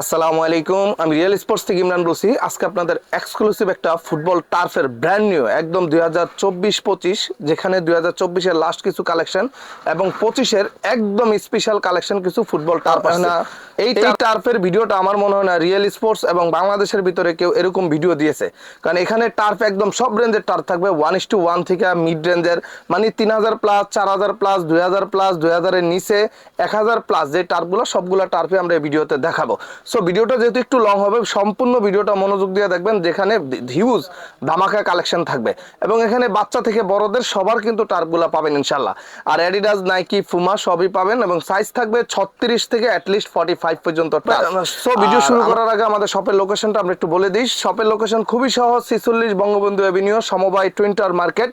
আসসালামু আলাইকুম আমি রিয়েল স্পোর্টস থেকে ইমরান রসি আজকে আপনাদের এক্সক্লুসিভ একটা ফুটবল টার্ফের ব্র্যান্ড নিউ একদম দুই হাজার চব্বিশ পঁচিশ যেখানে দুই হাজার চব্বিশের লাস্ট কিছু কালেকশন এবং পঁচিশের একদম স্পেশাল কালেকশন কিছু ফুটবল টার্ফ না এই টার্ফের ভিডিওটা আমার মনে হয় না রিয়েল স্পোর্টস এবং বাংলাদেশের ভিতরে কেউ এরকম ভিডিও দিয়েছে। কারণ এখানে টার্ফ একদম সব রেঞ্জের টার্ফ থাকবে ওয়ান ইস টু ওয়ান থেকে মিড রেঞ্জের মানে তিন হাজার প্লাস চার হাজার প্লাস দুই হাজার প্লাস দুই হাজারের নিচে এক হাজার প্লাস যে টার্ফগুলো সবগুলো টার্ফে আমরা এই ভিডিওতে দেখাবো। সো ভিডিওটা যেহেতু একটু লং হবে সম্পূর্ণ ভিডিওটা মনোযোগ দিয়ে দেখবেন যেখানে হিউজ ধামাকা কালেকশন থাকবে। এবং এখানে বাচ্চা থেকে বড়দের সবার কিন্তু টার্ফগুলো পাবেন ইনশাল্লাহ আর অ্যাডিডাস নাইকি ফুমা সবই পাবেন এবং সাইজ থাকবে ছত্রিশ থেকে অ্যাটলিস্ট ফর্টি ফাইভ পর্যন্ত সো ভিডিও শুরু করার আগে আমাদের শপের লোকেশনটা আমরা একটু বলে দিই। শপের লোকেশন খুবই সহজ ছিচল্লিশ বঙ্গবন্ধু অ্যাভিনিউ সমবায় টুইন্টার market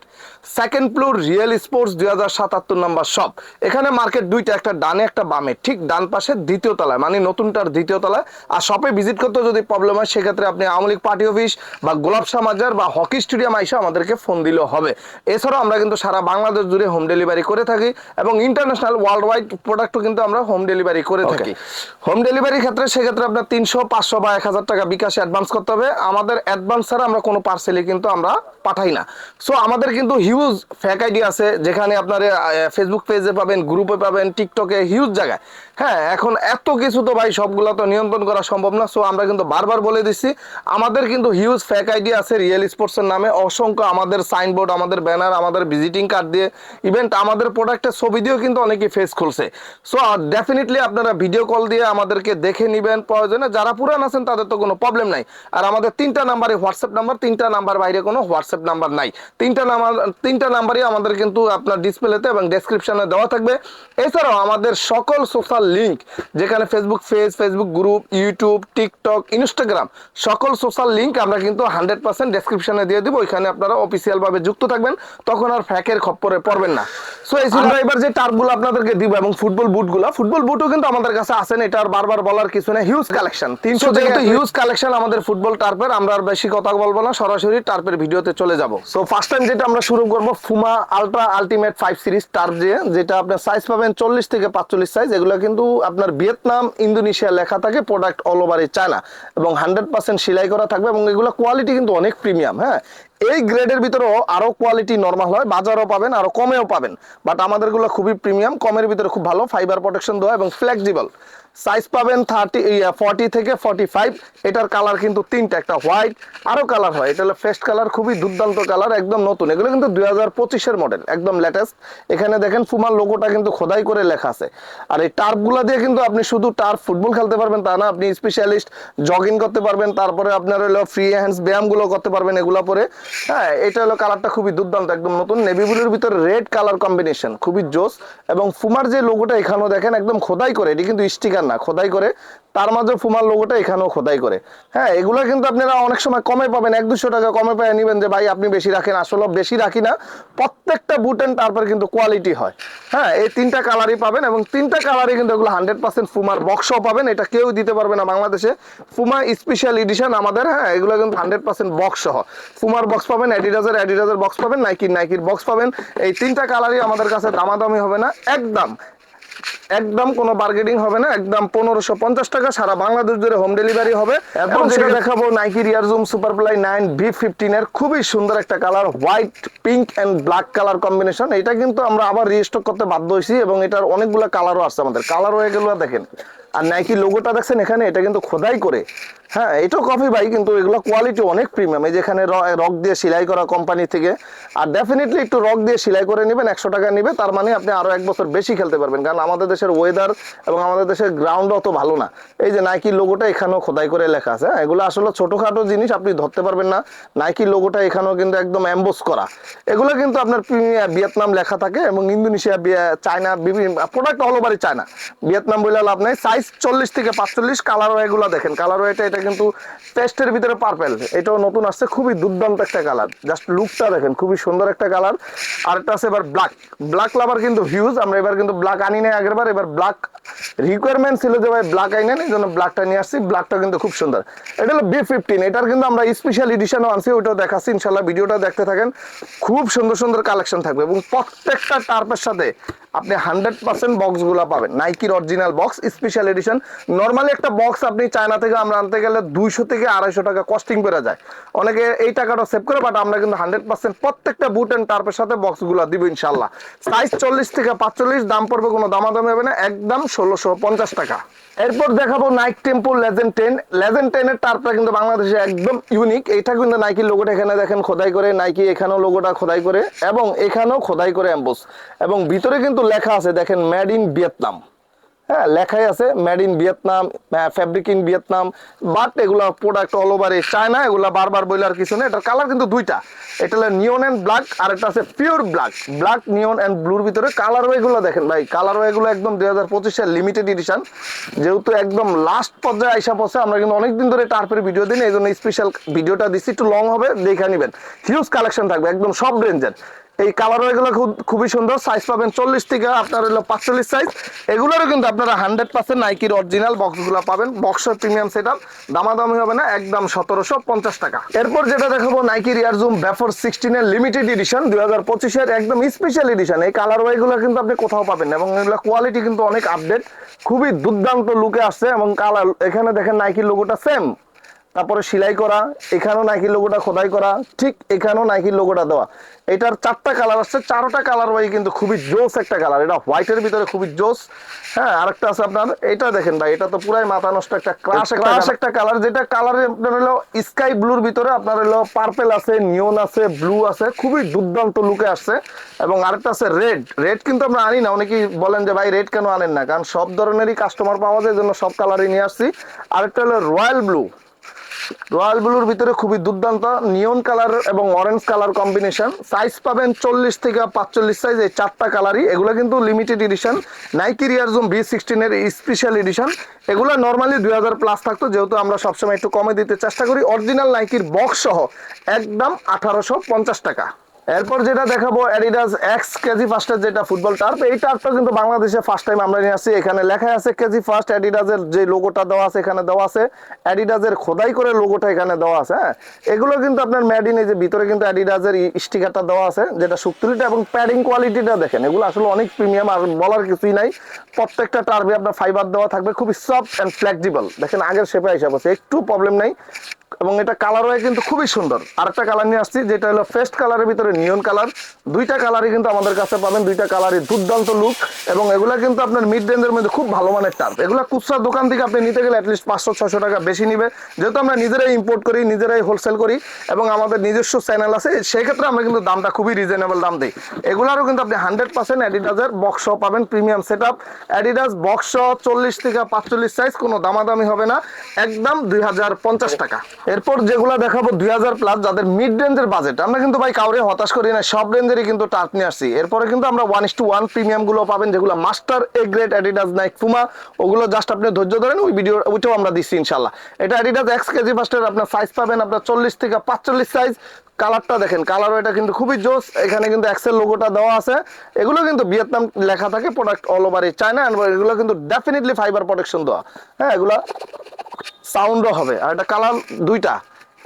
second floor real sports দুই হাজার সাতাত্তর নাম্বার শপ এখানে মার্কেট দুইটা একটা ডানে একটা বামে। ঠিক ডান পাশে দ্বিতীয় তলায় মানে নতুনটার দ্বিতীয় তলায়। আর শপে ভিজিট করতে যদি প্রবলেম হয় সেক্ষেত্রে আপনি আওয়ামী লীগ পার্টি অফিস বা গোলাপ শাহ মাজার বা হকি স্টেডিয়াম আইসা আমাদেরকে ফোন দিলেও হবে। এছাড়াও আমরা কিন্তু সারা বাংলাদেশ জুড়ে হোম ডেলিভারি করে থাকি এবং ইন্টারন্যাশনাল ওয়ার্ল্ড ওয়াইড প্রোডাক্টও কিন্তু আমরা হোম ডেলিভারি করে থাকি। হোম ডেলিভারির ক্ষেত্রে সেক্ষেত্রে আপনার তিনশো পাঁচশো বা এক হাজার টাকা বিকাশে অ্যাডভান্স করতে হবে। আমাদের অ্যাডভান্স ছাড়া আমরা কোনো পার্সেলে কিন্তু আমরা পাঠাই না। সো আমাদের কিন্তু হিউজ ফ্যাক আইডি আছে যেখানে আপনার ফেসবুক পেজে পাবেন গ্রুপে পাবেন টিকটকে হিউজ জায়গায়। হ্যাঁ এখন এত কিছু তো ভাই সবগুলো তো নিয়ন্ত্রণ করা সম্ভব না সো আমরা কিন্তু বারবার বলে দিচ্ছি, আমাদের কিন্তু হিউজ ফ্যাক আইডি আছে রিয়েল স্পোর্টসের নামে, অসংখ্য আমাদের সাইনবোর্ড আমাদের ব্যানার আমাদের ভিজিটিং কার্ড দিয়ে ইভেন্ট আমাদের প্রোডাক্টের ছবি দিয়েও কিন্তু অনেকে ফেস খুলছে। সো ডেফিনেটলি আপনারা ভিডিও কল দিয়ে আমাদেরকে দেখে নেবেন প্রয়োজনে, যারা পুরান আছেন তাদের তো কোনো প্রবলেম নাই। আর আমাদের তিনটা নাম্বারে হোয়াটসঅ্যাপ নাম্বার তিনটা নাম্বার বাইরে কোনো হোয়াটসঅ্যাপ নাম্বার নাই। তিনটা নাম্বার তিনটা নাম্বারই আমাদের কিন্তু আপনার ডিসপ্লেতে এবং ডেসক্রিপশনে দেওয়া থাকবে। এছাড়াও আমাদের সকল সোশ্যাল লিঙ্ক যেখানে Facebook page Facebook group YouTube TikTok Instagram সকল সোশ্যাল লিঙ্ক আমরা কিন্তু হান্ড্রেড পার্সেন্ট ডেসক্রিপশনে দিয়ে দিব। ওইখানে আপনারা অফিসিয়াল ভাবে যুক্ত থাকবেন তখন আর ফ্যাকের খপ্পরে পড়বেন না। সো এই ছিল এবার যে টার্পগুলো আপনাদেরকে দিব এবং ফুটবল বুটগুলো ফুটবল বুটও কিন্তু আমাদের কাছে আছেন এটা আর বারবার বলার কিছু নেই। হিউজ কালেকশন তিনশো যেহেতু হিউজ কালেকশন আমাদের ফুটবল টার্পের আমরা আর বেশি কথা বলব না সরাসরি টার্পের ভিডিওতে চলে যাব। সো ফার্স্ট টাইম যেটা আমরা শুরু করব Puma ultra ultimate five series turf দিয়ে যেটা আপনার সাইজ পাবেন চল্লিশ থেকে পাঁচচল্লিশ সাইজ এগুলো কিন্তু আপনার ভিয়েতনাম, ইন্দোনেশিয়া লেখা থাকে প্রোডাক্ট অল ওভার চায়না এবং হান্ড্রেড পার্সেন্ট সেলাই করা থাকবে এবং এগুলো কোয়ালিটি কিন্তু অনেক প্রিমিয়াম হ্যাঁ? এই গ্রেডের ভিতরেও আরও কোয়ালিটি নর্মাল হয়, বাজারও পাবেন, আরও কমেও পাবেন। বাট আমাদেরগুলো খুবই প্রিমিয়াম কমের ভিতরে খুব ভালো ফাইবার প্রোটেকশন দেওয়া এবং ফ্লেক্সিবল সাইজ পাবেন থার্টি ফর্টি থেকে ফর্টি ফাইভ এটার কালার কিন্তু তিনটা, একটা হোয়াইট আরও কালার হয়। এটা হলো ফেস্ট কালার খুবই দুর্দান্ত কালার একদম নতুন। এগুলো কিন্তু দুই হাজার পঁচিশের মডেল একদম লেটেস্ট এখানে দেখেন ফুমার লোগোটা কিন্তু খোদাই করে লেখা আছে। আর এই টার্ফগুলো দিয়ে কিন্তু আপনি শুধু টার্ফ ফুটবল খেলতে পারবেন তা না, আপনি স্পেশালিস্ট জগিং করতে পারবেন, তারপরে আপনার হলো ফ্রি হ্যান্ডস ব্যায়ামগুলো করতে পারবেন এগুলো পরে। হ্যাঁ এটা হলো কালারটা খুবই দুর্দান্ত, একদম নতুন। নেভি ব্লুর ভিতরে রেড কালার কম্বিনেশন খুবই জোস। এবং ফুমার যে লোগোটা এখানেও দেখেন, একদম খোদাই করে, এটি কিন্তু স্টিকার না, খোদাই করে। তার মাঝে ফুমার লোগোটা এখানেও খোদাই করে। হ্যাঁ এগুলো কিন্তু আপনারা অনেক সময় কমে পাবেন, এক দুশো টাকা কমে পেয়ে নেবেন যে, ভাই, আপনি বেশি রাখেন। আসলে বেশি রাখি না, প্রত্যেকটা বুটেন তারপর কিন্তু কোয়ালিটি হয়। হ্যাঁ এই তিনটা কালারই পাবেন এবং তিনটা কালারই কিন্তু এগুলো হান্ড্রেড পার্সেন্ট ফুমার বক্সও পাবেন, এটা কেউ দিতে পারবে না বাংলাদেশে। ফুমা স্পেশাল এডিশন আমাদের হ্যাঁ এগুলো কিন্তু হান্ড্রেড পার্সেন্ট বক্স সহ। ফুমার বক্স পাবেন অ্যাডিডাসের অ্যাডিডাসের বক্স পাবেন নাইকির নাইকির বক্স পাবেন। এই তিনটা কালারই আমাদের কাছে দামাদামি হবে না, একদম। একদম কোনো বার্গেনিং হবে না একদম পনেরোশো পঞ্চাশ টাকা সারা বাংলাদেশ জুড়ে হোম ডেলিভারি হবে। এবং সেটা দেখাবো Nike রিয়ারজুম superfly nine V fifteen এর খুবই সুন্দর একটা colour white pink and black colour combination এটা কিন্তু আমরা আবার রিস্টক করতে বাধ্য হয়েছি এবং এটার অনেকগুলো কালারও আসছে আমাদের। কালার হয়ে গেল দেখেন। আর নাইকি লোগোটা দেখছেন এখানে এটা কিন্তু খোদাই করে। হ্যাঁ এটাও কফি ভাই, কিন্তু এগুলো কোয়ালিটি অনেক প্রিমিয়াম এই যেখানে রক দিয়ে সেলাই করা কোম্পানি থেকে, আর ডেফিনেটলি একটু রক দিয়ে সেলাই করে নেবেন, একশো টাকা নেবে, তার মানে আপনি আরও এক বছর বেশি খেলতে পারবেন। কারণ আমাদের দেশের ওয়েদার এবং আমাদের দেশের গ্রাউন্ড অত ভালো না। এই যে নাইকি লোগোটা এখানেও খোদাই করে লেখা আছে হ্যাঁ? এগুলো আসলে ছোটখাটো জিনিস, আপনি ধরতে পারবেন না। নাইকি লোগোটা এখানেও কিন্তু একদম অ্যাম্বোস করা। এগুলো কিন্তু আপনার ভিয়েতনাম লেখা থাকে এবং ইন্দোনেশিয়া চায়না বিভিন্ন প্রোডাক্ট অল ওভারই চায়না ভিয়েতনাম বলে লাভ নাই সাইজ চল্লিশ থেকে পাঁচচল্লিশ কালার এগুলো দেখেন। কালার এটা এটা কিন্তু পেস্টের ভিতরে পার্পেল এটাও নতুন আসছে, খুবই দুর্দান্ত একটা কালার জাস্ট লুকটা দেখেন, খুবই সুন্দর একটা কালার আর একটা আছে এবার ব্ল্যাক ব্ল্যাক লাভার কিন্তু হিউজ আমরা এবার কিন্তু ব্ল্যাক আনি নাই আগের বার এবার ব্ল্যাক রিকোয়ারমেন্ট ছিল যে ভাই ব্ল্যাক আইনেন এই জন্য ব্ল্যাকটা নিয়ে আসছি। ব্ল্যাকটা কিন্তু খুব সুন্দর। এটা হলো বি ফিফটিন এটার কিন্তু আমরা স্পেশাল এডিশনও আনছি ওইটাও দেখাচ্ছি ইনশাল্লাহ ভিডিওটা দেখতে থাকেন। খুব সুন্দর সুন্দর কালেকশন থাকবে এবং প্রত্যেকটা টার্পের সাথে আপনি হান্ড্রেড পার্সেন্ট বক্সগুলো পাবেন। নাইকির original box special edition normally একটা বক্স আপনি চায়না থেকে আমরা আনতে গেলে দুইশো থেকে আড়াইশো টাকা কস্টিং বেড়ে যায়। অনেকে এই টাকাটা সেভ করে বাট আমরা কিন্তু হান্ড্রেড পার্সেন্ট প্রত্যেকটা বুট অ্যান্ড টার্পের সাথে বক্সগুলো দিব ইনশাল্লাহ সাইজ চল্লিশ থেকে পাঁচচল্লিশ, দাম পড়বে কোনো দামাদামি হবে না, একদম ষোলোশো পঞ্চাশ টাকা। এরপর দেখাবো Nike tempo legend ten legend টেনের টার্পটা কিন্তু বাংলাদেশে একদম ইউনিক এইটা কিন্তু নাইকির লোগোটা এখানে দেখেন, খোদাই করে নাইকি এখানেও লোগোটা খোদাই করে, এবং এখানেও খোদাই করে অ্যাম্বোস এবং ভিতরে কিন্তু লেখা আছে, দেখেন ম্যাড ইন ভিয়েতনাম হ্যাঁ লেখাই আছে made in Vietnam fabric in Vietnam but এগুলা প্রোডাক্ট অল ওভার চায়না এগুলা বারবার বইলার কিছু নেই। এটার কালার কিন্তু দুইটা। এটা হলো নিয়ন অ্যান্ড ব্ল্যাক আর একটা আছে pure black black neon and ব্লুর ভিতরে কালার ওয়েগুলো দেখেন ভাই। কালার ওয়েগুলো একদম দুই হাজার পঁচিশের লিমিটেড এডিশন যেহেতু একদম লাস্ট পর্যায়ে আইসা পড়ছে, আমরা কিন্তু অনেকদিন ধরে টার্পের ভিডিও দিন এই জন্য স্পেশাল ভিডিওটা দিচ্ছি। একটু লং হবে, দেখে নেবেন। হিউজ কালেকশন থাকবে, একদম সব রেঞ্জের এই কালার এগুলো খুবই সুন্দর। সাইজ পাবেন চল্লিশ থেকে আপনার হলো পাঁচচল্লিশ সাইজ এগুলোরও কিন্তু আপনারা হান্ড্রেড পার্সেন্ট নাইকির অরিজিনাল বক্সগুলো পাবেন। বক্সের প্রিমিয়াম সেট আপ দামাদামি হবে না, একদম সতেরোশো পঞ্চাশ টাকা। এরপর যেটা দেখাবো নাইকির ইয়ারজুম ব্যাফর সিক্সটিনের লিমিটেড এডিশন দুই হাজার পঁচিশের একদম স্পেশাল এডিশন এই কালার ওয়াইগুলো কিন্তু আপনি কোথাও পাবেন এবং এগুলো কোয়ালিটি কিন্তু অনেক আপডেট খুবই দুর্দান্ত লুকে আসছে, এবং কালার এখানে দেখেন নাইকির লোগোটা সেম তারপরে সেলাই করা এখানেও নাইকির লোগোটা খোদাই করা ঠিক এখানেও নাইকির লোগোটা দেওয়া। এটার চারটা কালার আসছে চারোটা কালার ওয়াই কিন্তু খুবই জোস একটা কালার এটা হোয়াইটের ভিতরে খুবই জোস। হ্যাঁ আরেকটা আছে আপনার এটা দেখেন ভাই এটা তো পুরাই মাথা নষ্ট একটা ক্রাশ ক্রাশ একটা কালার যেটা কালারে আপনার হলো স্কাই ব্লুর ভিতরে আপনার হলো পার্পেল আছে নিয়ন আছে ব্লু আছে খুবই দুর্দান্ত লুকে আসছে। এবং আরেকটা আছে রেড রেড কিন্তু আমরা আনি না অনেকেই বলেন যে ভাই রেড কেন আনেন না? কারণ সব ধরনেরই কাস্টমার পাওয়া যায় জন্য সব কালারই নিয়ে আসছি। আরেকটা হলো রয়্যাল ব্লু রয়্যাল ব্লুর ভিতরে খুবই দুর্দান্ত নিয়ন কালার এবং অরেঞ্জ কালার কম্বিনেশন সাইজ পাবেন চল্লিশ থেকে পাঁচচল্লিশ সাইজ এই চারটা কালারই এগুলো কিন্তু লিমিটেড এডিশন নাইকি রিয়ারজুম বি সিক্সটিনের স্পেশাল এডিশন এগুলো নর্মালি দুই হাজার প্লাস থাকতো, যেহেতু আমরা সবসময় একটু কমে দিতে চেষ্টা করি। অরিজিনাল নাইকির বক্স সহ একদম আঠারোশো পঞ্চাশ টাকা। এরপর যেটা দেখাবো অ্যাডিডাস এক্স কেজি ফার্স্টের যেটা ফুটবল টার্ফ এই টার্ফটা কিন্তু বাংলাদেশে ফার্স্ট টাইম আমরা নিয়ে আসছি। এখানে লেখা আছে কেজি ফার্স্ট অ্যাডিডাসের যে লোগোটা দেওয়া আছে এখানে দেওয়া আছে। অ্যাডিডাসের খোদাই করে লোগোটা এখানে দেওয়া আছে হ্যাঁ? এগুলো কিন্তু আপনার ম্যাডিন এই যে ভিতরে কিন্তু অ্যাডিডাসের স্টিকারটা দেওয়া আছে, যেটা সুক্তিলিটা এবং প্যাডিং কোয়ালিটিটা দেখেন, এগুলো আসলে অনেক প্রিমিয়াম আর বলার কিছুই নাই। প্রত্যেকটা টার্ভে আপনার ফাইবার দেওয়া থাকবে, খুবই সফট অ্যান্ড ফ্লেক্সিবল দেখেন আগের শেপে হিসাব আছে একটু প্রবলেম নাই। এবং এটা কালার হয় কিন্তু খুবই সুন্দর। আরেকটা কালার নিয়ে আসছি, যেটা হলো ফেস্ট কালারের ভিতরে নিয়ন কালার দুইটা কালারই কিন্তু আমাদের কাছে পাবেন, দুইটা কালারই দুর্দান্ত লুক এবং এগুলা কিন্তু আপনার মিড রেঞ্জের মধ্যে খুব ভালো মানের টার্প এগুলা খুচরা দোকান থেকে আপনি নিতে গেলে অ্যাটলিস্ট পাঁচশো ছশো টাকা বেশি নিবে। যেহেতু আমরা নিজেরাই ইম্পোর্ট করি, নিজেরাই হোলসেল করি এবং আমাদের নিজস্ব চ্যানেল আছে, সেই ক্ষেত্রে আমরা কিন্তু দামটা খুবই রিজনেবল দাম দিই। এগুলারও কিন্তু আপনি হান্ড্রেড পার্সেন্ট অ্যাডিডাসের বক্স পাবেন premium set up Adidas box চল্লিশ থেকে পাঁচচল্লিশ সাইজ কোনো দামাদামি হবে না। একদম দুই হাজার পঞ্চাশ টাকা। এরপর যেগুলো দেখাবো দুই হাজার প্লাস যাদের মিড রেঞ্জের বাজেট আমরা কিন্তু ভাই কাউরে হতাশ করি না, সব রেঞ্জেরই কিন্তু টার্প নিয়ে আসছি। এরপরে কিন্তু আমরা ওয়ান ইস টু ওয়ান প্রিমিয়ামগুলো পাবেন, যেগুলো master A grade Adidas Nike Puma ওগুলো জাস্ট আপনি ধৈর্য ধরেন, ওই ভিডিও ওইটাও আমরা দিচ্ছি ইনশাল্লাহ এটা অ্যাডিডাস এক্স কেজি ফার্স্টের আপনার সাইজ পাবেন, আপনার চল্লিশ থেকে পাঁচচল্লিশ সাইজ কালারটা দেখেন কালার এটা কিন্তু খুবই জোস। এখানে কিন্তু এক্সেল লোগোটা দেওয়া আছে। এগুলো কিন্তু ভিয়েতনাম লেখা থাকে প্রোডাক্ট অল ওভার এই চায়না এগুলো কিন্তু ডেফিনেটলি ফাইবার প্রোটেকশন দেওয়া। হ্যাঁ এগুলো সাউন্ডও হবে। আর এটা কালার দুইটা।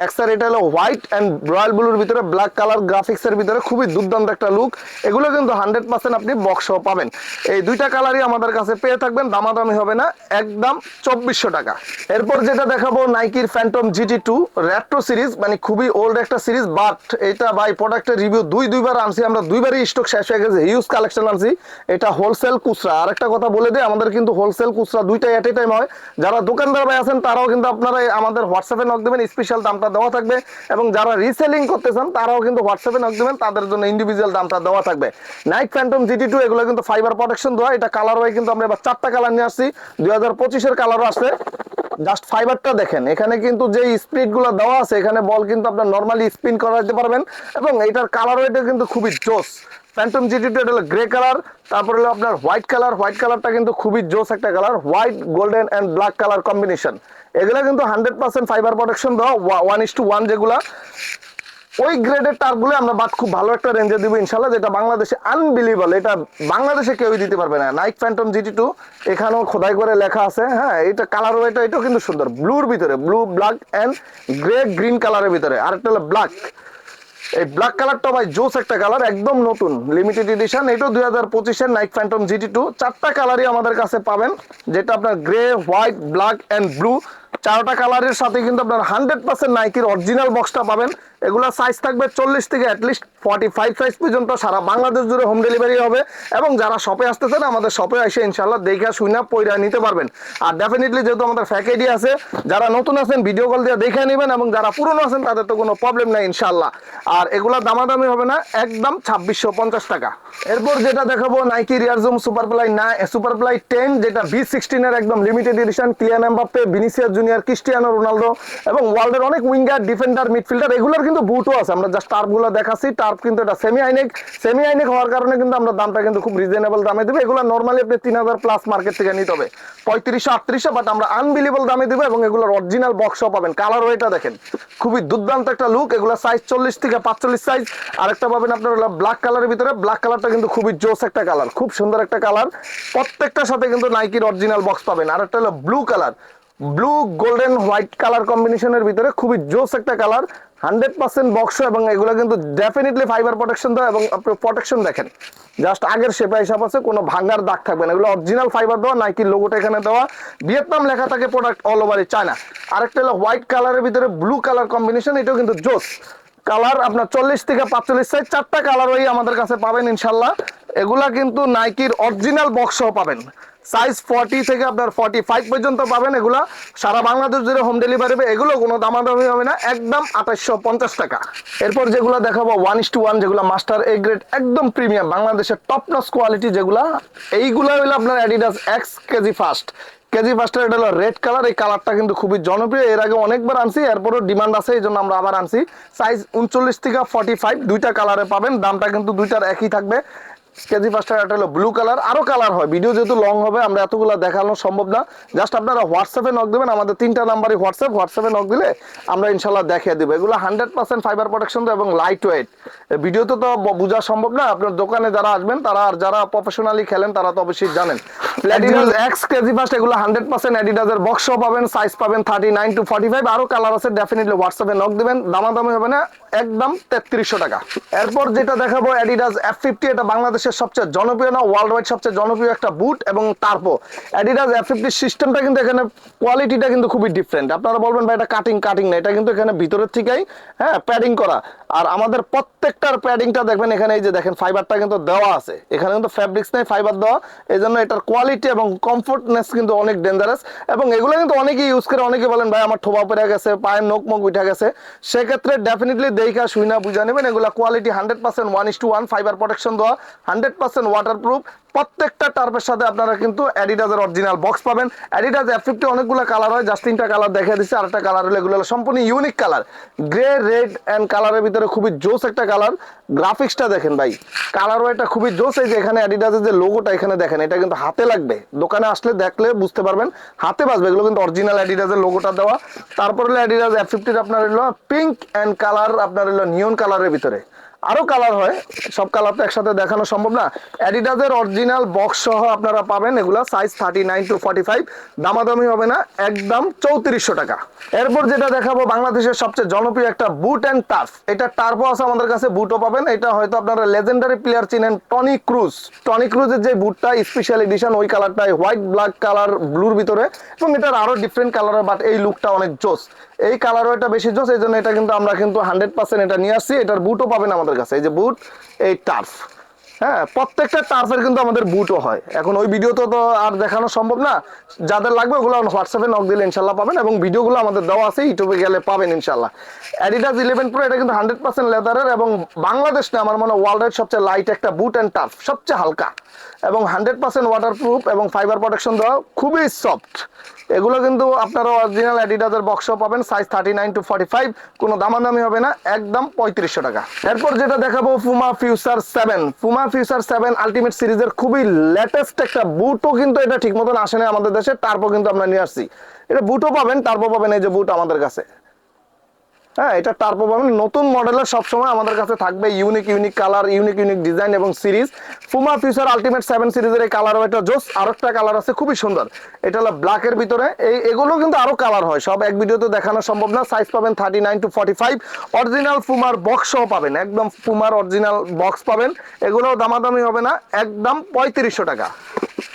এক্সার এটা হলো হোয়াইট অ্যান্ড রয়্যাল ব্লুর ভিতরে ব্ল্যাক কালার গ্রাফিক্সের ভিতরে খুবই দুর্দান্ত একটা লুক এগুলো কিন্তু হান্ড্রেড পার্সেন্ট আপনি বক্স পাবেন। এই দুইটা কালারই আমাদের কাছে পেয়ে থাকবেন, দামাদামি হবে না, একদম চব্বিশশো টাকা। এরপর যেটা দেখাবো নাইকির Phantom GT two retro series মানে খুবই ওল্ড একটা সিরিজ বাট এটা বাই প্রোডাক্টের রিভিউ দুই, দুইবার আনছি, আমরা দুইবারই স্টক শেষ হয়ে গেছে হিউজ কালেকশন আনছি। এটা হোলসেল খুচরা। আর একটা কথা বলে দিই, আমাদের কিন্তু হোলসেল খুচরা দুইটাই এট এ টাইম হয়। যারা দোকানদার ভাই আছেন, তারাও কিন্তু আপনারা আমাদের হোয়াটসঅ্যাপে নক দেবেন স্পেশাল দামটা দেওয়া থাকবে এবং যারা রিসেলিং করতে চান, তারাও কিন্তু হোয়াটসঅ্যাপে নক দেবেন, তাদের জন্য ইন্ডিভিজুয়াল দামটা দেওয়া থাকবে। নাইক ফ্যান্টম জিটি টু এগুলো কিন্তু ফাইবার প্রোটেকশন দেওয়া, এটা কালার হয় কিন্তু আমরা এবার চারটা কালার নিয়ে আসছি। দুই হাজার পঁচিশের কালারও আসছে। জাস্ট ফাইবারটা দেখেন, এখানে কিন্তু যে স্পিডগুলো দেওয়া আছে, এখানে বল কিন্তু আপনার নর্মালি স্পিন করাতে পারবেন, এবং এটার কালার এটা কিন্তু খুবই জোস। ফ্যান্টম জিটি টু এটা হলো গ্রে কালার তারপরে হলো আপনার হোয়াইট কালার হোয়াইট কালারটা কিন্তু খুবই জোস একটা colour white golden and black colour combination এগুলো কিন্তু হান্ড্রেড পার্সেন্ট ফাইবার প্রোটেকশন দেওয়া ওয়ান ইস টু ওয়ান যেগুলা। ওই গ্রেডের টার্পগুলো আমরা বাট খুব ভালো একটা রেঞ্জে দিব ইনশাল্লাহ, যেটা বাংলাদেশে আনবিলিভেবল এটা বাংলাদেশে কেউই দিতে পারবে না। নাইক ফ্যান্টম জিটি টু এখানেও খোদাই করে লেখা আছে হ্যাঁ এটা কালার এটা, এটাও কিন্তু সুন্দর। ব্লুর ভিতরে blue black and grey green কালারের ভিতরে। আরেকটা হলো ব্ল্যাক এই ব্ল্যাক কালারটা ভাই, জোস একটা কালার একদম নতুন লিমিটেড এডিশন এটাও দুই হাজার পঁচিশের নাইক ফ্যান্টম জিটি টু চারটা কালারই আমাদের কাছে পাবেন, যেটা আপনার grey white black and blue চারটা কালারের সাথে কিন্তু আপনার হান্ড্রেড পার্সেন্ট নাইকির অরিজিনাল বক্সটা পাবেন। এগুলা সাইজ থাকবে চল্লিশ থেকে অ্যাটলিস্ট ফর্টি ফাইভ সাইজ পর্যন্ত সারা বাংলাদেশ জুড়ে হোম ডেলিভারি হবে এবং যারা শপে আসতেছেন, আমাদের শপে এসে ইনশাল্লাহ দেখে শুনে পয়রা নিতে পারবেন। আর ডেফিনেটলি যেহেতু আমাদের ফ্যাকেডি আছে, যারা নতুন আছেন ভিডিও কল দিয়ে দেখে নেবেন এবং যারা পুরনো আছেন, তাদের তো কোনো প্রবলেম নাই ইনশাল্লাহ আর এগুলা দামাদামি হবে না, একদম ছাব্বিশশো পঞ্চাশ টাকা। এরপর যেটা দেখাবো নাইকি রিয়ারজুম সুপার প্লাই না সুপার প্লাই টেন যেটা বি সিক্সটিনের একদম limited edition Kylian Mbappe Vinicius Junior Cristiano Ronaldo এবং ওয়ার্ল্ডের অনেক উইঙ্গার ডিফেন্ডার মিডফিল্ডার এগুলোর কিন্তু বুটও আছে। আমরা জাস্ট টার্পগুলো দেখাচ্ছি টার্প কিন্তু এটা সেমি আইনেক সেমি আইনেক হওয়ার কারণে কিন্তু আমরা দামটা কিন্তু খুব রিজনেবল দামে দেবো। এগুলো নর্মালি আপনি তিন হাজার প্লাস মার্কেট থেকে নিতে হবে। পঁয়ত্রিশশো, আটত্রিশশো বাট আমরা আনবিলিবল দামে দেবো এবং এগুলোর অরিজিনাল বক্সও পাবেন। কালার ওয়েটা দেখেন, খুবই দুর্দান্ত একটা লুক এগুলো সাইজ চল্লিশ থেকে পাঁচচল্লিশ সাইজ আরেকটা পাবেন আপনার ব্ল্যাক কালারের ভিতরে। ব্ল্যাক কালারটা কিন্তু খুবই জোস একটা কালার খুব সুন্দর একটা কালার প্রত্যেকটার সাথে কিন্তু নাইকির অরিজিনাল বক্স পাবেন। আর একটা হলো blue colour blue golden white colour কম্বিনেশনের ভিতরে খুবই জোস একটা কালার হান্ড্রেড পার্সেন্ট বক্স এবং এগুলো কিন্তু ডেফিনেটলি ফাইবার প্রোটেকশন দেওয়া এবং আপনি প্রোটেকশন দেখেন। জাস্ট আগের শেপা হিসাব আছে, কোনো ভাঙার দাগ থাকবে না। এগুলো অরিজিনাল ফাইবার দেওয়া নাইকির লোগোটা এখানে দেওয়া। ভিয়েতনাম লেখা থাকে প্রোডাক্ট অল ওভার চায়না আরেকটা হলো হোয়াইট কালারের ভিতরে ব্লু কালার কম্বিনেশন এটাও কিন্তু জোস। কালার আপনার চল্লিশ থেকে পাঁচচল্লিশ সাইজ চারটা কালার ওই আমাদের কাছে পাবেন ইনশাল্লাহ। এগুলা কিন্তু নাইকির অরিজিনাল বক্সও পাবেন। সাইজ ফর্টি থেকে আপনার ফর্টি ফাইভ পর্যন্ত পাবেন এগুলা। সারা বাংলাদেশ জুড়ে হোম ডেলিভারি এগুলো কোনো দামাদামি হবে না, একদম আঠাশশো পঞ্চাশ টাকা। এরপর যেগুলো দেখাবো ওয়ান ইস টু ওয়ান যেগুলো মাস্টার এ গ্রেড একদম প্রিমিয়াম বাংলাদেশের টপ নস কোয়ালিটি যেগুলা, এইগুলো হলো আপনার Adidas X KG first KG ফার্স্টের এটা হলো রেড কালার এই কালারটা কিন্তু খুবই জনপ্রিয়, এর আগে অনেকবার আনছি, এরপরও ডিমান্ড আছে এই জন্য আমরা আবার আনছি। সাইজ উনচল্লিশ থেকে ফর্টি ফাইভ দুইটা কালারে পাবেন, দামটা কিন্তু দুইটার একই থাকবে। কেজি ফার্স্টার একটা হলো ব্লু কালার আরও কালার হয়। ভিডিও যেহেতু লং হবে আমরা এতগুলো দেখানো সম্ভব না। জাস্ট আপনারা হোয়াটসঅ্যাপে নক দেবেন আমাদের তিনটা নাম্বারই হোয়াটসঅ্যাপ হোয়াটসঅ্যাপে নক দিলে আমরা ইনশাল্লাহ দেখিয়ে দেবো। এগুলো হান্ড্রেড পার্সেন্ট ফাইবার প্রোটেকশন এবং লাইট ওয়েট ভিডিওতে তো বোঝা সম্ভব না আপনার দোকানে যারা আসবেন তারা আর যারা প্রফেশনালি খেলেন তারা তো অবশ্যই জানেন। অ্যাডিডাস এক্স কেজি ফার্স্ট এগুলো হান্ড্রেড পার্সেন্ট অ্যাডিডাসের বক্সও পাবেন সাইজ পাবেন thirty nine to forty five আরও কালার আছে ডেফিনেটলি হোয়াটসঅ্যাপে নক দেবেন। দামাদামি হবে না। একদম তেত্রিশশো টাকা। এরপর যেটা দেখাবো অ্যাডিডাস এফ ফিফটি এটা বাংলাদেশের সবচেয়ে জনপ্রিয় না ওয়ার্ল্ড ওয়াইড সবচেয়ে জনপ্রিয় একটা বুট এবং টার্পো অ্যাডিডাস এফ ফিফটি সিস্টেমটা কিন্তু এখানে কোয়ালিটিটা কিন্তু খুবই ডিফারেন্ট আপনারা বলবেন, ভাই, এটা কাটিং কাটিং না, এটা কিন্তু এখানে ভিতরের থেকেই হ্যাঁ প্যাডিং করা। আর আমাদের প্রত্যেকটার প্যাডিংটা দেখবেন, এখানে এই যে দেখেন ফাইবারটা কিন্তু দেওয়া আছে। এখানে কিন্তু ফ্যাব্রিক্স নেই ফাইবার দেওয়া। এই জন্য এটার কোয়ালিটি এবং কমফোর্টনেস কিন্তু অনেক ডেঞ্জারাস এবং এগুলো কিন্তু অনেকেই ইউজ করে। অনেকে বলেন, ভাই, আমার ঠোবা পড়ে গেছে, পায়ের নখ মুখ উঠে গেছে। সেক্ষেত্রে ডেফিনেটলি দেখা শুইনা বুঝা নেবেন, এগুলো quality hundred percent one is to one fibre protection দেওয়া হান্ড্রেড পার্সেন্ট ওয়াটার প্রুফ প্রত্যেকটা টার্পের সাথে আপনারা কিন্তু অ্যাডিডাসের অরিজিনাল বক্স পাবেন। অ্যাডিডাস এফ ফিফটি অনেকগুলো কালার হয় জাস্ট তিনটা কালার দেখে দিচ্ছে। আরেকটা কালার হলো, এগুলো সম্পূর্ণ unique colour grey red and কালারের ভিতরে খুবই জোস একটা কালার গ্রাফিক্সটা দেখেন ভাই কালারও এটা খুবই জোস। এই যে এখানে অ্যাডিডাসের যে লোগোটা এখানে দেখেন, এটা কিন্তু হাতে লাগবে। দোকানে আসলে দেখলে বুঝতে পারবেন, হাতে বাজবে। এগুলো কিন্তু অরিজিনাল অ্যাডিডাসের লোগোটা দেওয়া। তারপর হলো অ্যাডিডাস এফ ফিফটির আপনার হলো পিঙ্ক অ্যান্ড কালার আপনার হলো নিয়ন কালারের ভিতরে। আরও কালার হয়। সব কালার তো একসাথে দেখানো সম্ভব না। অ্যাডিডাসের অরিজিনাল বক্স সহ আপনারা পাবেন। এগুলা size thirty nine to forty five দামাদামি হবে না। একদম চৌত্রিশশো টাকা। এরপর যেটা দেখাবো, বাংলাদেশের সবচেয়ে জনপ্রিয় একটা বুট অ্যান্ড টার্ফ এটা টার্ফও আছে আমাদের কাছে বুটও পাবেন। এটা হয়তো আপনারা লেজেন্ডারি প্লেয়ার চিনেন টনি ক্রুজ টনি ক্রুজের যে বুটটা স্পেশাল এডিশন ওই কালারটাই হোয়াইট ব্ল্যাক কালার ব্লুর ভিতরে। এবং এটার আরও ডিফারেন্ট কালার বাট এই লুকটা অনেক জোস। এই কালারও এটা বেশি জোস, এই জন্য এটা কিন্তু আমরা কিন্তু হান্ড্রেড পার্সেন্ট এটা নিয়ে আসছি। এটার বুটও পাবেন আমাদের কাছে। এই যে বুট এই টার্ফ হ্যাঁ প্রত্যেকটা টার্ফের কিন্তু আমাদের বুটও হয়। এখন ওই ভিডিওতে তো আর দেখানো সম্ভব না। যাদের লাগবে ওগুলো হোয়াটসঅ্যাপে নক দিলে ইনশাল্লাহ পাবেন এবং ভিডিওগুলো আমাদের দেওয়া আছে, ইউটিউবে গেলে পাবেন ইনশাল্লাহ। অ্যাডিডাস ইলেভেন প্রো এটা কিন্তু হান্ড্রেড পার্সেন্ট লেদারের এবং বাংলাদেশ না, আমার মনে হয় ওয়ার্ল্ডের সবচেয়ে লাইট একটা বুট অ্যান্ড টার্ফ সবচেয়ে হালকা। এবং হান্ড্রেড পার্সেন্ট ওয়াটার প্রুফ এবং ফাইবার প্রোটেকশন দেওয়া খুবই সফট এগুলো কিন্তু আপনারা অরিজিনাল অ্যাডিডাসের বক্সও পাবেন size thirty nine to forty five কোনো দামাদামি হবে না, একদম পঁয়ত্রিশশো টাকা। এরপর যেটা দেখাবো Puma future seven Puma future seven ultimate সিরিজের খুবই লেটেস্ট একটা বুটও কিন্তু এটা ঠিক মতন আসে না আমাদের দেশে, তারপর কিন্তু আমরা নিয়ে আসছি। এটা বুটও পাবেন, তারপর পাবেন এই যে বুট আমাদের কাছে। হ্যাঁ এটা টার্পো পাবেন নতুন মডেলের সবসময় আমাদের কাছে থাকবে unique unique colour unique unique design এবং series Puma future ultimate seven সিরিজের এই কালার এটা জোস। আর একটা কালার আছে, খুবই সুন্দর। এটা হলো ব্ল্যাকের ভিতরে। এই, এগুলো কিন্তু আরও কালার হয়। সব এক ভিডিওতে দেখানো সম্ভব না। সাইজ পাবেন thirty nine to forty five original ফুমার বক্সও পাবেন। একদম ফুমার অরিজিনাল বক্স পাবেন। এগুলো দামাদামি হবে না। একদম পঁয়ত্রিশশো টাকা।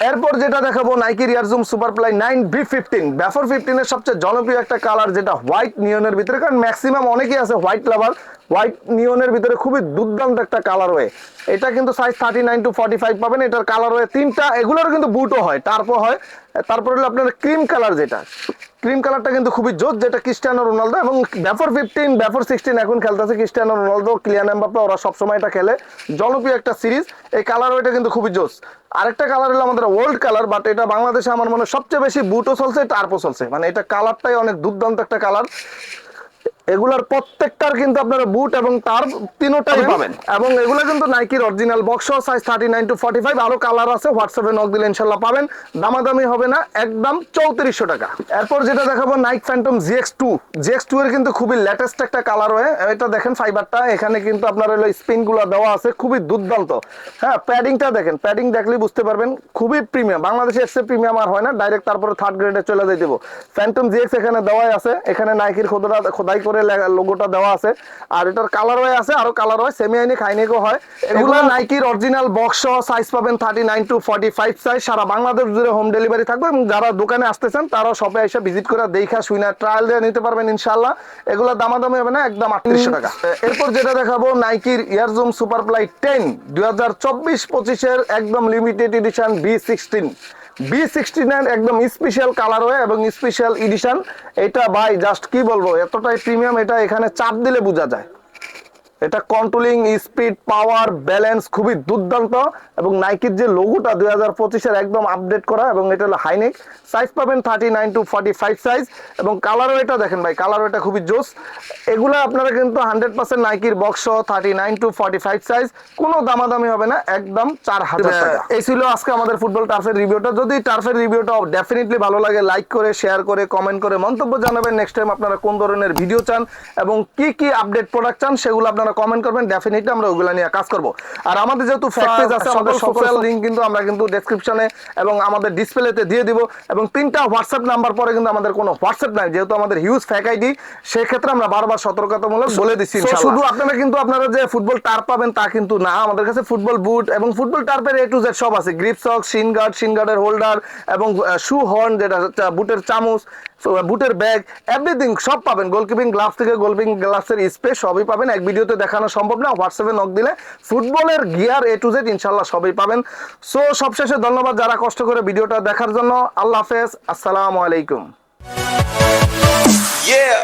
এরপর যেটা দেখাবো Nike air zoom superfly nine B fifteen ব্যাফর ফিফটিনের সবচেয়ে জনপ্রিয় একটা কালার যেটা হোয়াইট নিয়নের ভিতরে। কারণ ম্যাক্সিমাম অনেকেই আছে হোয়াইট লাভার হোয়াইট নিয়নের ভিতরে খুবই দুর্দান্ত একটা কালার হয়ে এটা কিন্তু size thirty nine to forty five পাবেন, এটার কালার হয়ে তিনটা এগুলোর কিন্তু বুটও হয়, তারপর হয়, তারপর হলো আপনার ক্রিম কালার যেটা। ক্রিম কালারটা কিন্তু খুবই জোর, যেটা ক্রিস্টিয়ানো রোনালদো এবং ব্যাফর ফিফটিন ব্যাফর সিক্সটিন এখন খেলতেছে ক্রিস্টিয়ানো রোনালদো ক্লিয়ান এমবাপ্পে ওরা সবসময় এটা খেলে। জনপ্রিয় একটা সিরিজ এই কালার ওইটা কিন্তু খুবই জোস। আরেকটা কালার হলো আমাদের ওল্ড কালার বাট এটা বাংলাদেশে আমার মনে সবচেয়ে বেশি বুটও চলছে টার্পো চলছে। মানে এটা কালারটাই অনেক দুর্দান্ত একটা কালার এগুলার প্রত্যেকটার কিন্তু আপনারা বুট এবং তার তিনোটাই পাবেন। এবং এগুলো কিন্তু নাইকির original box size thirty nine to forty five আরও কালার আছে হোয়াটসঅ্যাপে নক দিলে ইনশাল্লাহ পাবেন। দামাদামি হবে না একদম চৌত্রিশশো টাকা। এরপর যেটা দেখাবো Nike phantom GX two GX two এর কিন্তু খুবই লেটেস্ট একটা কালার হয়ে এটা দেখেন ফাইবারটা এখানে কিন্তু আপনার হলো স্পিনগুলো দেওয়া আছে খুবই দুর্দান্ত। হ্যাঁ প্যাডিংটা দেখেন প্যাডিং দেখলেই বুঝতে পারবেন খুবই প্রিমিয়াম বাংলাদেশে এসে প্রিমিয়াম আর হয় না ডাইরেক্ট তারপরে থার্ড গ্রেডে চলে দিয়ে দেবো। ফ্যান্টম জিএক্স এখানে দেওয়াই আছে এখানে নাইকির খোদা খোদাই করে লোগোটা দেওয়া আছে। আর এটার কালার হয় আছে আরও কালার হয় সেমি আইনি খাইনিকও হয়। এগুলো নাইকির অরিজিনাল বক্স সহ সাইজ পাবেন thirty nine to forty five size সারা বাংলাদেশ জুড়ে হোম ডেলিভারি থাকবে এবং যারা দোকানে আসতেছেন তারাও শপে এসে ভিজিট করে দেখা শুনে ট্রায়াল দিয়ে নিতে পারবেন ইনশাল্লাহ এগুলো দামাদামি হবে না একদম আটত্রিশশো টাকা। এরপর যেটা দেখাবো নাইকির ইয়ারজুম সুপার প্লাই টেন দুই হাজার চব্বিশ পঁচিশের একদম limited edition B sixteen B sixty nine একদম স্পেশাল কালার হয়ে এবং স্পেশাল এডিশন এটা ভাই জাস্ট কি বলব, এতটাই প্রিমিয়াম এটা এখানে চাপ দিলে বোঝা যায়। এটা কন্ট্রোলিং স্পিড পাওয়ার ব্যালেন্স খুবই দুর্দান্ত এবং নাইকির যে লোগোটা দুই হাজার পঁচিশের একদম আপডেট করা এবং এটা হলো হাইনেক সাইজ পাবেন thirty nine to forty five size এবং কালারও এটা দেখেন ভাই কালারও এটা খুবই জোস। এগুলো আপনারা কিন্তু hundred percent নাইকির box thirty nine to forty five size কোনো দামাদামি হবে না একদম চার হাজার টাকা। এই ছিল আজকে আমাদের ফুটবল টার্ফের রিভিউটা যদি টার্ফের রিভিউটা ডেফিনেটলি ভালো লাগে লাইক করে শেয়ার করে কমেন্ট করে মন্তব্য জানাবেন। নেক্সট টাইম আপনারা কোন ধরনের ভিডিও চান এবং কি কি আপডেট প্রোডাক্ট চান সেগুলো আপনারা কমেন্ট করবেন ডেফিনেটলি আমরা ওগুলো নিয়ে কাজ করব। আর আমাদের যেহেতু ফ্যাক্ট পেজ আছে আমাদের সোশ্যাল লিংক কিন্তু আমরা কিন্তু ডেসক্রিপশনে এবং আমাদের ডিসপ্লেতে দিয়ে দিব। এবং তিনটা হোয়াটসঅ্যাপ নাম্বার পরে কিন্তু আমাদের কোনো হোয়াটসঅ্যাপ নাই যেহেতু আমাদের হিউজ ফ্যাক আইডি সেই ক্ষেত্রে আমরা বারবার সতর্কতামূলক বলে দিচ্ছি শুধু আপনারা কিন্তু আপনারা যে ফুটবল টার পাবেন তা কিন্তু না আমাদের কাছে ফুটবল বুট এবং ফুটবল টার্পের এ টু জেড সব আছে। গ্রিপ সক শিন গার্ড শিন গার্ডের হোল্ডার এবং শু হর্ন যেটা বুটের চামচ বুটের ব্যাগ এভরিথিং সব পাবেন। গোলকিপিং গ্লাভস থেকে গোলকিপিং গ্লাভসের স্পেস সবই পাবেন। এক ভিডিওতে দেখানো সম্ভব না হোয়াটসঅ্যাপে নক দিলে ফুটবলের গিয়ার এ টু জেড ইনশাল্লাহ সবই পাবেন। সো সবশেষে ধন্যবাদ যারা কষ্ট করে ভিডিওটা দেখার জন্য। আল্লাহ হাফেজ, আসসালামু আলাইকুম। Yeah.